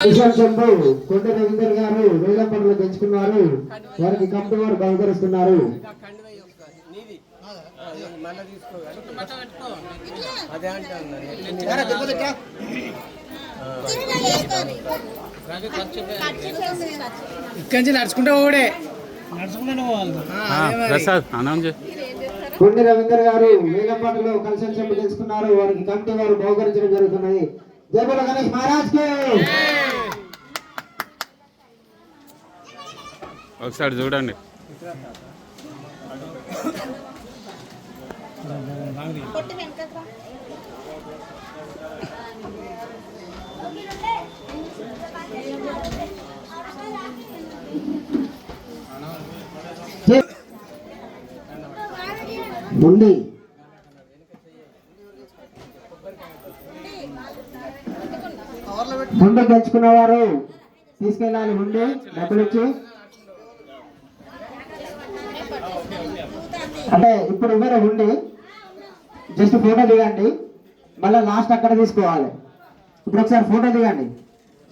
చంద్రు కొండ రవీందర్ గారు వేలంపడలు పెంచుకున్నారు వారికి కమిటీ వారు బహుకరిస్తున్నారు ఇక్కడి నుంచి నడుచుకుంటే ఓడే ప్రసాద్ అనౌన్స్ చేయి కొండ రవీందర్ గారు వేలంపాటలో కలిసి చెంపు తెలుసుకున్నారు వారికి కమిటీ వారు బహుకరించడం జరుగుతున్నది. జయబోల గణేష్ మహారాజ్కి ఒకసారి చూడండి. ముండి ముందు పెంచుకున్న వారు తీసుకెళ్ళాలి ముందు డబ్బులు ఇచ్చి అంటే ఇప్పుడు ఇవ్వరు ఉండి జస్ట్ ఫోటో దిగండి. మళ్ళీ లాస్ట్ అక్కడ తీసుకోవాలి. ఇప్పుడు ఒకసారి ఫోటో దిగండి.